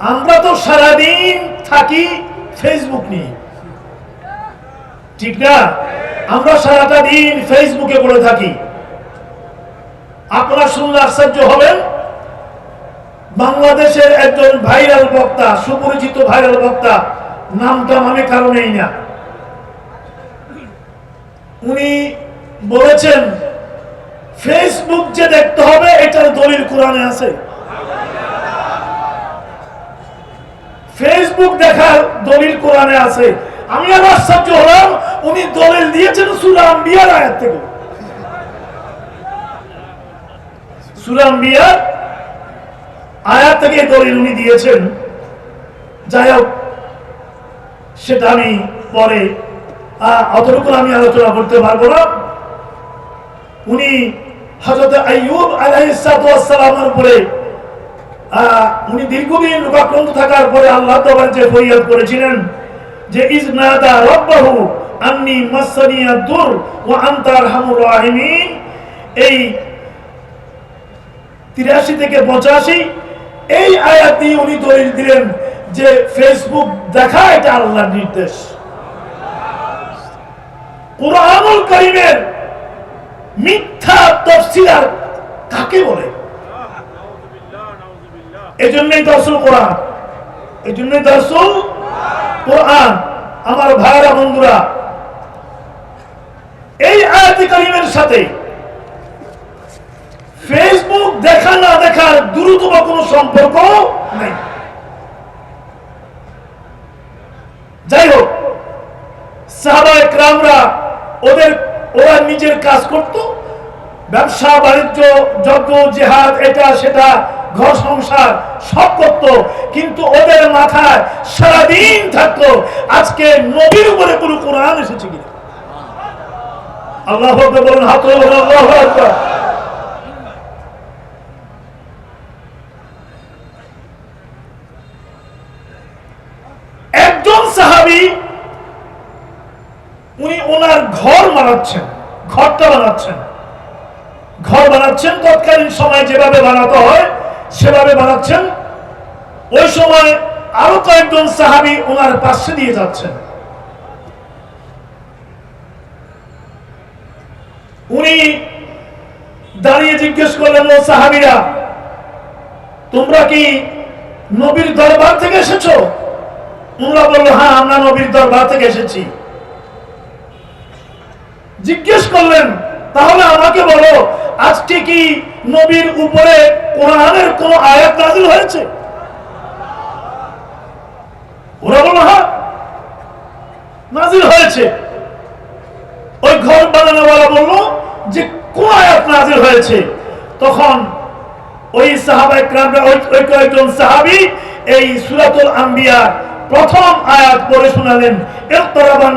আমরা তো সারাদিন থাকি ফেসবুক নিয়ে। ঠিক না? আমরা সারাটা দিন ফেসবুকে পড়ে থাকি। আপনারা শুনলে আশ্চর্য হবেন, বাংলাদেশের একজন ভাইরাল বক্তা, সুপরিচিত ভাইরাল বক্তা, নামটা আমি কারণেই না। উনি বলেছেন ফেসবুক যে দেখতে হবে, এটার দলিল কোরআনে আছে। ফেসবুক দেখার দলিল কোরআনে আছে। আমি আর আশ্চর্য হলাম, উনি দলিল দিয়েছেন সুরাম বিয়ার আয়াত থেকে। সুরাম বিয়ার আয়াত থেকে দলিল উনি দিয়েছেন। যাই হোক, সেটা আমি পরে অতটুকু আমি আলোচনা করতে পারব না। উনি হজরত আইয়ুব আলাইসালামের উপরে উনি দীর্ঘদিন রোগাক্রান্ত থাকার পরে আল্লাহ যে করেছিলেন যে ইজনাদা রব্বাহু আন্নি মাসানিয়া দুর ও আন্তার হামুর এই তিরাশি থেকে পঁচাশি, এই আয়াত উনি দলিল দিলেন যে, ফেসবুক দেখা এটা আল্লাহর নির্দেশ। কোরআনুল করিমের মিথ্যা তফসির আর কাকে বলে? এই জন্যই দর্শন কোরআন। এই জন্যই দর্শন কোরআন। আমার ভাইরা বন্ধুরা, এই আয়াতি করিমের সাথে ফেসবুক দেখা না দেখার দ্রুতম কোনো সম্পর্ক নেই। যাই হোক, সাহাবা একরামরা ওদের, ওরা নিজের কাজ করত। ব্যবসা, বাণিজ্য, যজ্ঞ, জেহাদ, এটা, সেটা ঘর সংসার সব করত, কিন্তু ওদের মাথায় সারাদিন থাকতো, আজকে নবীর উপরে কোনো কোরআন এসেছে কিনা? আল্লাহ বলুন, হাত একজন সাহাবি, উনি ওনার ঘর বানাচ্ছেন, ঘরটা বানাচ্ছেন। ঘর বানাচ্ছেন তৎকালীন সময় যেভাবে বানাতে হয় সেভাবে বানাচ্ছেন। ওই সময় আরও কয়েকজন সাহাবি ওনার পাশে দিয়ে যাচ্ছেন। উনি দাঁড়িয়ে জিজ্ঞেস করলেন, ও সাহাবিরা, তোমরা কি নবীর দরবার থেকে এসেছ? তোমরা বলল হ্যাঁ আমরা নবীর দরবার থেকে এসেছি। জিজ্ঞেস করলেন, তাহলে আমাকে বলো আজকে কি নবীর উপরে কোরআনের কোন আয়াত নাজিল হয়েছে? ওরা বলল হ্যাঁ নাজিল হয়েছে। ওই ঘর বানানোওয়ালা বলল যে, কোন আয়াত নাজিল হয়েছে? তখন ওই সাহাবা একরামরা ওই কয়েকজন সাহাবি এই সূরাতুল আম্বিয়া প্রথম আয়াত পড়ে শোনালেন ইকতারাবান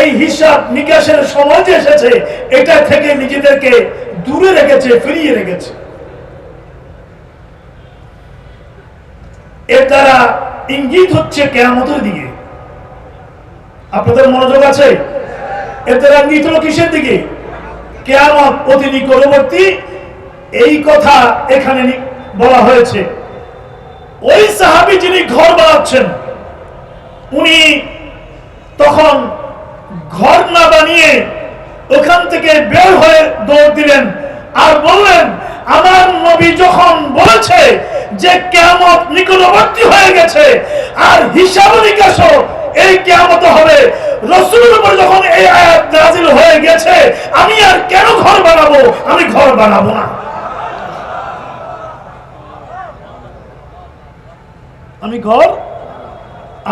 এই হিসাব নিকাশের সময় এসেছে, এটা থেকে নিজেদেরকে দূরে রেখেছে, ফিরিয়ে রেখেছে। এর দ্বারা ইঙ্গিত হচ্ছে কেয়ামতের দিকে। আপনাদের মনোযোগ আছে? এর দ্বারা ইঙ্গিত হলো কিসের দিকে? কেয়ামত অতি নিকটবর্তী এই কথা এখানে বলা হয়েছে। ওই সাহাবি যিনি ঘর বানাচ্ছেন, উনি তখন ঘর না বানিয়ে ওখান থেকে বের হয়ে দৌড় দিলেন আর বললেন, আমার নবী যখন বলেছে যে কেয়ামত নিকটবর্তী হয়ে গেছে, আর হিসাব নিকাশ এই কেয়ামত হবে, রসুলের উপর যখন এই আয়াত নাজিল হয়ে গেছে, আমি আর কেন ঘর বানাবো? আমি ঘর বানাবো না। আমি ঘর?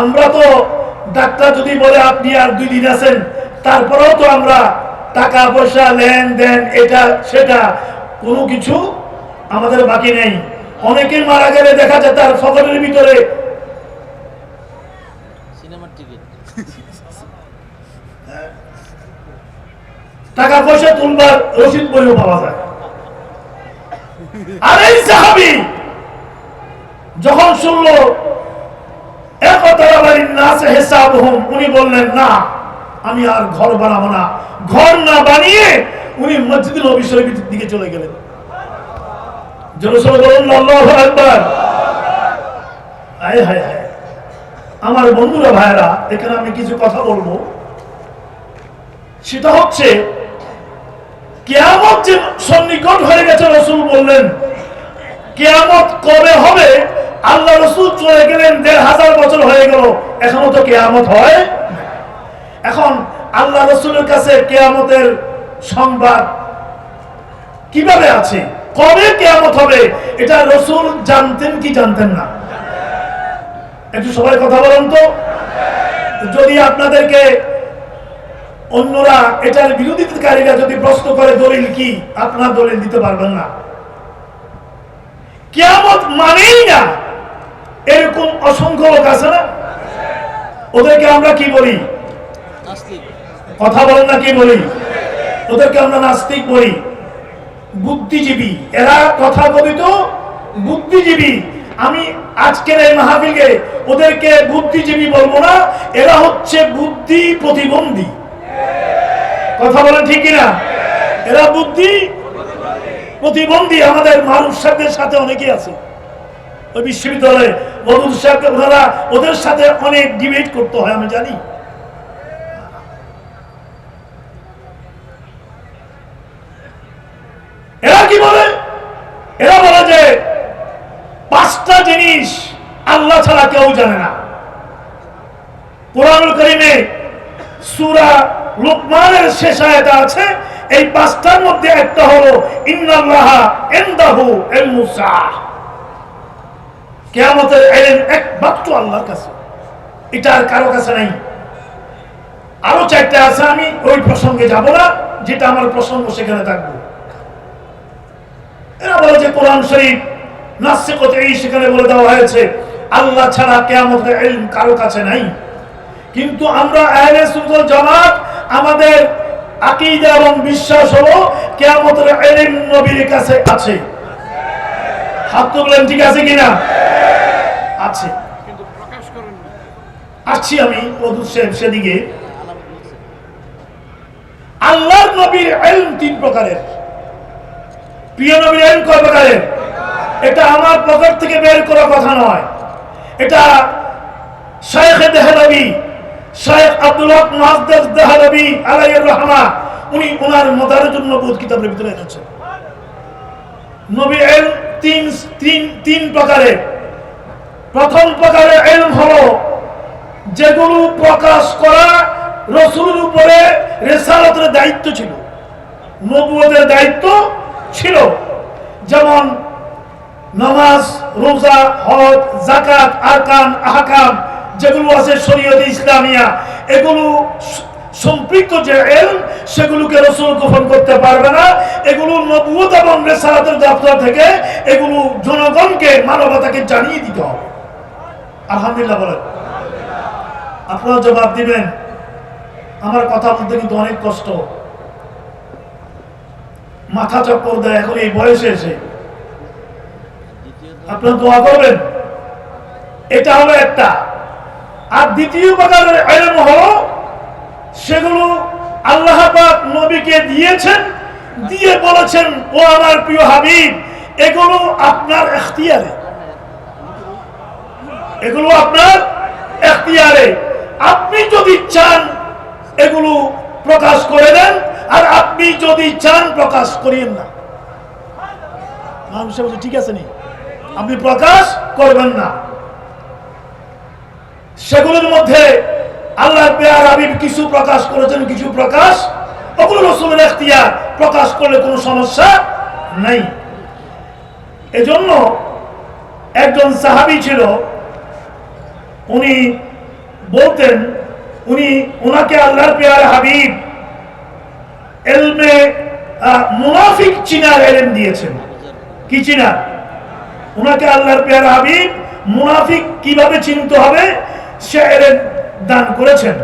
আমরা তো ডাক্তার যদি বলে আপনি আর দুই দিন আছেন তারপরেও তো আমরা টাকা পয়সা লেনদেন এটা সেটা কোনো কিছু আমাদের বাকি নেই। অনেকে মারা গেলে দেখা যায় তার ফসলের ভিতরে টাকা পয়সা তুলবার রসিদ বইও পাওয়া যায়। আর এই সাহাবি যখন শুনলো হোম উনি বললেন, না, আমি আর ঘর বানাবো না। ঘর না বানিয়ে উনি মসজিদ নবী শরীফের দিকে চলে গেলেন। আমার বন্ধুরা ভাইরা এখানে আমি কিছু কথা বলব। সেটা হচ্ছে, কেয়ামত যে সন্নিকট হয়ে গেছে, রসুল বললেন, কেয়ামত কবে হবে আল্লাহ রসুল চলে গেলেন দেড় হাজার বছর হয়ে গেল। এখনও তো কেয়ামত হয়। এখন আল্লাহ রসুলের কাছে কেয়ামতের সংবাদ কীভাবে আছে? কবে কেয়ামত হবে? এটা রসুল জানতেন কি জানতেন না? একটু সবাই কথা বলেন তো। যদি আপনাদেরকে অন্যরা এটার বিরোধিতাকারীরা যদি প্রশ্ন করে, দলিল কি? আপনার দলিল দিতে পারবেন না। কেয়ামত মানেই না। এরকম অসংখ্য লোক আছে না? ওদেরকে আমরা কি বলি? কথা বলেন না কি বলি? ওদেরকে আমরা নাস্তিক বলি। বুদ্ধিজীবী। এরা কথা কথিত বুদ্ধিজীবী। আমি আজকের এই মাহফিলে ওদেরকে বুদ্ধিজীবী বলব না, এরা হচ্ছে বুদ্ধি প্রতিবন্ধী। কথা বলেন ঠিক কিনা? এরা বুদ্ধি প্রতিবন্ধী। আমাদের মানুষ সাহেবদের সাথে অনেকেই আছে। ওই বিশ্ববিদ্যালয়ে মধুর সাহেব ওনারা ওদের সাথে অনেক ডিবেট করতে হয়, আমি জানি। এরা কি বলে? এরা বলে যে পাঁচটা জিনিস আল্লাহ ছাড়া কেউ জানে না। কোরআনুল করিমে সূরা লোকমানের শেষ আয়াতে আছে, এই পাঁচটার মধ্যে একটা হলো, ইন্নাল্লাহা ইনদাহু ইলমুস সাআহ কিয়ামতের ইলম একমাত্র আল্লাহর কাছে। এটা আর কারও কাছে নাই। আরও চারটা আছে, আমি ওই প্রসঙ্গে যাব না, যেটা আমার প্রসঙ্গ সেখানে থাকব। এরা বলে যে কোরআন শরীফ নাস্তিকতে এই সেখানে বলে দেওয়া হয়েছে, আল্লাহ ছাড়া কেয়ামতের ইলম কারও কাছে নাই। কিন্তু আমরা আহলে সুন্নাত জামাত, আমাদের আকীদা এবং বিশ্বাস হলো কিয়ামতের ইলম নবীর কাছে আছে। হাত তুললেন ঠিক আছে কিনা? আছে। আসছি আমি সাহেব সেদিকে। আল্লাহর নবীর তিন প্রকারের। প্রিয় নবীর ইলম কয় প্রকারের? এটা আমার পকেট থেকে বের করা কথা নয়। এটা শেখ দেহলবি শেখ আব্দুল হক মুহাদ্দিস দেহলবি আলাইহির রহমা উনি ওনার মদারুন নবুত কিতাবের ভিতরে এনেছেন। নবী ইলম তিন তিন তিন প্রকারের। প্রথম প্রকারের ইলম হলো যেগুলো প্রকাশ করা রসুলের উপরে রেসালতের দায়িত্ব ছিল, নবুয়তের দায়িত্ব ছিল। যেমন নামাজ, রোজা, হজ জাকাত আরকান, আহকাম যেগুলো আছে শরীয়ত ইসলামিয়া, এগুলো সম্পৃক্ত যে এল সেগুলোকে রসুল গোপন করতে পারবে না। এগুলো নবুয়ত এবং রেসালাতের দপ্তর থেকে এগুলো জনগণকে মানবতাকে জানিয়ে দিতে হবে। আলহামদুলিল্লাহ বলেন। আপনারা জবাব দিবেন। আমার কথা বলতে কিন্তু অনেক কষ্ট। মাথা চক্কর দেয়, এখন এই বয়সে এসে। আপনারা দোয়া করবেন। এটা হলো একটা। আর দ্বিতীয় প্রকারের আইন হলো, সেগুলো আল্লাহ পাক নবীকে দিয়েছেন, দিয়ে বলেছেন, ও আমার প্রিয় হাবিব, এগুলো আপনার এখতিয়ারে। এগুলো আপনার এখতিয়ারে। আপনি যদি চান এগুলো প্রকাশ করে দেন, আর আপনি যদি চান প্রকাশ করিয়েন না। মানুষ বলছে ঠিক আছে নি? আপনি প্রকাশ করবেন না। সেগুলোর মধ্যে আল্লাহ কিছু প্রকাশ করেছেন, কিছু প্রকাশ। প্রকাশ করলে কোনো সমস্যা নেই। এজন্য একজন সাহাবি ছিল উনি বলতেন, উনি ওনাকে আল্লাহর পেয়ার হাবিব, এলমে মুনাফিক চিনার এলেন দিয়েছেন। কি চিনা ওনাকে আল্লাহর পেয়ার হাবিব, মুনাফিক কীভাবে চিনতে হবে, সে এলেন দান করেছেন।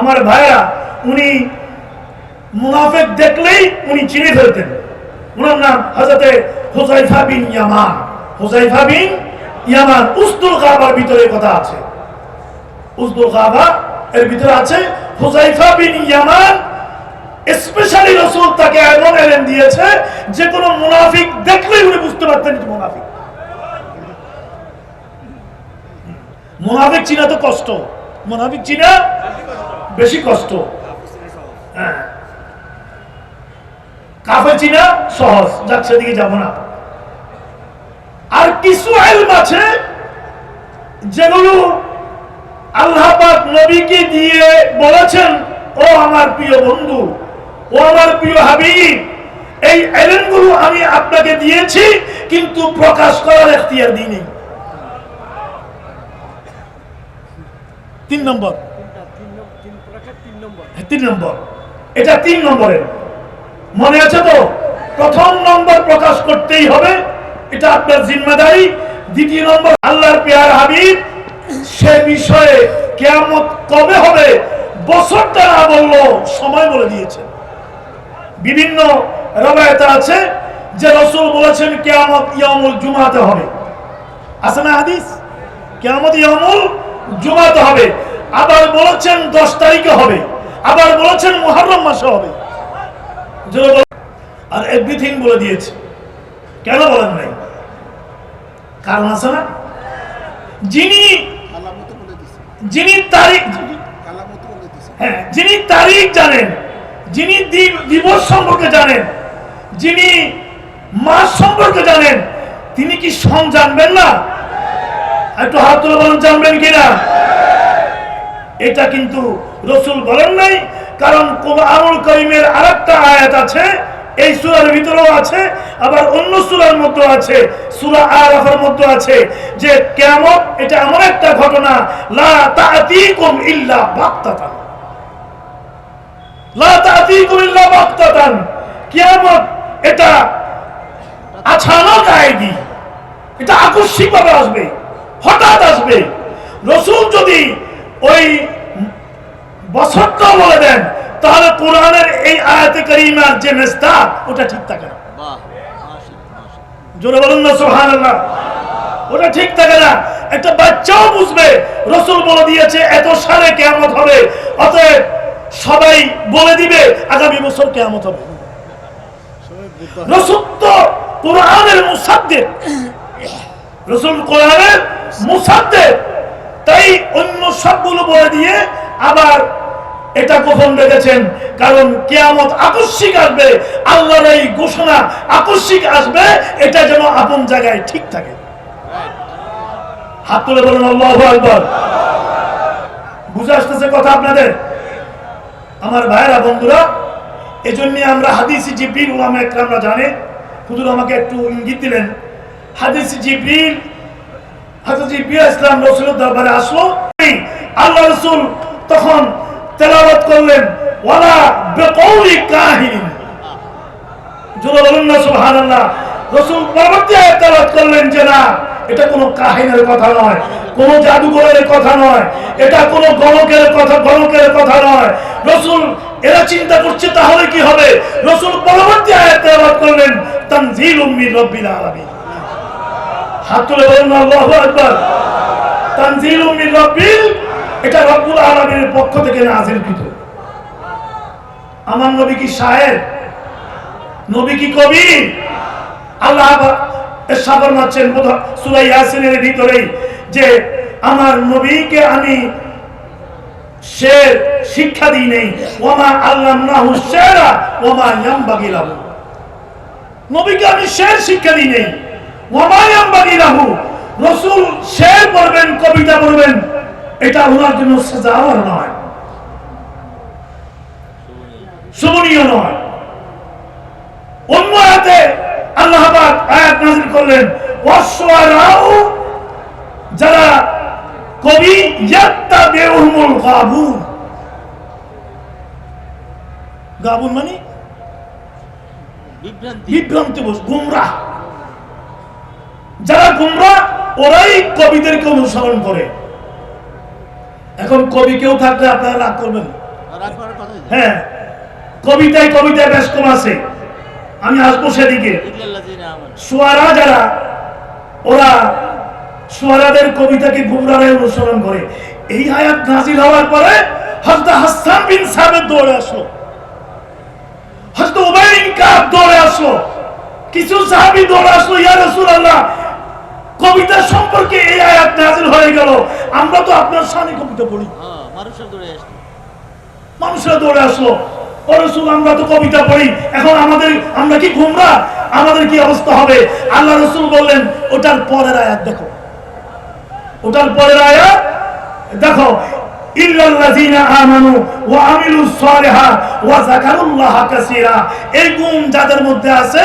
আমার ভাইয়া উনি মুনাফেক দেখলেই উনি চিনে ফেলতেন। ওনার নাম হজরতে হুজাইফা বিন ইয়ামান। হুজাইফা বিন ইয়ামান, উস্তুল কাবার ভিতরে কথা আছে। উস্তুল কাবা এর ভিতরে আছে হুজাইফা বিন ইয়ামান। স্পেশালি রসুল তাকে এমন এলেন দিয়েছে যে কোনো মুনাফিক দেখলেই উনি বুঝতে পারতেন মুনাফিক। মুনাফিক চিনা তো কষ্ট। মুনাফিক চিনা বেশি কষ্ট। হ্যাঁ। কাফে চিনা সহজ। যাক, সেদিকে যাব না। আর কিছু আইলম আছে যেগুলো আল্লাহ পাক নবীকে দিয়ে বলেছেন, ও আমার প্রিয় বন্ধু, ও আমার প্রিয় হাবিব, এই এলেনগুলো আমি আপনাকে দিয়েছি, কিন্তু প্রকাশ করার এখতিয়ার মনে হবে। দ্বিতীয় নম্বর, আল্লাহর পেয়ার হাবিব সে বিষয়ে কেয়ামত কবে হবে? বছরটা না বলল, সময় বলে দিয়েছে। বিভিন্ন রবায়তে আছে যে রসুল বলেছেন, কেয়ামত ইয়ামুল জুমাতে হবে। আছে না হাদিস? কেয়ামত ইয়ামুল জুমাতে হবে। আবার বলেছেন দশ তারিখে হবে। আবার বলেছেন মুহররম মাসে হবে। আর এভরিথিং বলে দিয়েছে। কেন বলেন নাই? কারণ আছে না। যিনি যিনি তারিখ হ্যাঁ যিনি তারিখ জানেন, যিনি দিবস সম্পর্কে জানেন, যিনি মাস সম্পর্কে জানেন, তিনি কি সন জানবেন না? একটু হাত তুলে বলেন, জানবেন কিনা? এটা কিন্তু রসুল বলেন নাই, কারণ কোরআনুল করিমের আরেকটা আয়াত আছে এই সূরার ভিতরেও আছে, আবার অন্য সূরার মধ্যে আছে, সুরা আরাফের মধ্যে আছে, যে কেমন এটা এমন একটা ঘটনা, লা লা এটা এটা আসবে, হঠাৎ আসবে। যদি ওই বছরটা বলে দেন তাহলে কোরআনের এই আয়াতে করিমার যে মেস্তাব ওটা ঠিক থাকে না। জোরে বলুন না সুবহানাল্লাহ। ওটা ঠিক থাকে না। একটা বাচ্চাও বুঝবে রসুল বলে দিয়েছে এত সালে কেয়ামত হবে। অতএব সবাই বলে দিবে আগামী বছর কেয়ামত হবে। রসুল তো কোরআনের মুসাদ্দের রসুল কোরআনের মুসাদ্দের তাই অন্য সবগুলো বলে দিয়ে আবার এটা গোপন রেখেছেন। কারণ কেয়ামত আকস্মিক আসবে, আল্লাহর এই ঘোষণা আকস্মিক আসবে, এটা যেন আপন জায়গায় ঠিক থাকে। হাত তুলে বলুন, আল্লাহ আকবর। বুঝে আসতেছে কথা আপনাদের? আমার ভাইরা বন্ধুরা, এজন্য আমরা হাদিসি জিব্রিল উলামা একরামরা জানে। হুজুর আমাকে একটু ইঙ্গিত দিলেন। হাদিসি জিব্রিল, হাজরত জিব্রিল ইসলাম রসুলের দরবারে আসলো। আল্লাহ রসুল তখন তেলাওয়াত করলেন, ওয়ালা বেকৌলি কাহিনী। জোরে বলুন না, সুবহানাল্লাহ। রসুল পরবর্তী আয়াত করলেন যে, না, এটা কোনো কাহিনীর কথা নয়, কোনো জাদুঘরের কথা নয়, এটা কোনো গণকের কথা গণকের কথা নয়। রসুল এরা চিন্তা করছে, তাহলে কি হবে? রসুল পরবর্তী আয়াত করলেন তানজিলুম মির রাব্বিল আলামিন। হাত তুলে বলুন আল্লাহু আকবার। তানজিলুম মির রাব্বিল এটা রব্বুল আলামিনের পক্ষ থেকে নাযিলকৃত আমার নবী কি শায়ের নবী কি কবি আল্লাহ সাগর মারছেন সুরাই ইয়াসিনের ভিতরেই যে আমার নবীকে আমি সে শিক্ষা দিই নেই। ওমা আল্লাহ নাহু শেরা, ওমা ইয়ামবাগি লাহু। নবীকে আমি শের শিক্ষা দিই নেই। ওমা ইয়ামবাগি লাহু। রসুল শের পড়বেন, কবিতা পড়বেন। এটা ওনার জন্য সাজাওয়ার নয়। শোভনীয় নয়। অন্য আয়াতে আল্লাহ পাক আয়াত নাযিল করলেন যারা কবি ইয়াত্তাবিউহুমুল গাবুন। গাবুন মানে বিভ্রান্তি। বোঝ যারা গুমরাহ ওরাই কবিদেরকে অনুসরণ করে। এখন কবি কেউ থাকলে আপনারা রাগ করবেন হ্যাঁ কবিতায় কবিতায় কম আছে। আমি আসব সেদিকে। সোয়ারা যারা, ওরা সোয়ারাদের কবিতাকে গুমরারে অনুসরণ করে। এই আয়াত নাজিল হওয়ার পরে হযরত হাসান বিন সাবেদ দৌড়ে আসলো। হযরত উবাই বিন কাব দৌড়ে আসলো। কিছু সাহাবী দৌড়ে আসলো, ইয়া রাসূলুল্লাহ কবিতা সম্পর্কে এই আয়াত নাজিল হয়ে গেল। আমরা তো আপনার সামনে কবিতা পড়ি। মানুষরা দৌড়ে আসলো। রসুল আমরা তো কবিতা পড়ি। এখন আমাদের আমরা কি গুমরা আমাদের কি অবস্থা হবে? আল্লাহ রসুল বললেন ওটার পরের আয়াত দেখো। ওটার পরের আয়াত দেখো। এই গুণ যাদের মধ্যে আছে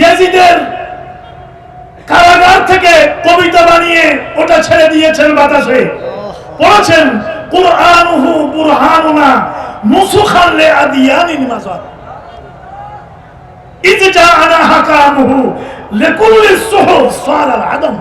ইয়াজিদের কারাগার থেকে কবিতা বানিয়ে ওটা ছেড়ে দিয়েছেন বাতাসে। পড়েছেন, কুরআনুহু বুরহানুনা মুসুখান লে আদিয়ানিন মাজার। ইজ জাআনা হাকামুহু লিকুল্লি সুহুফ সালাল আদম।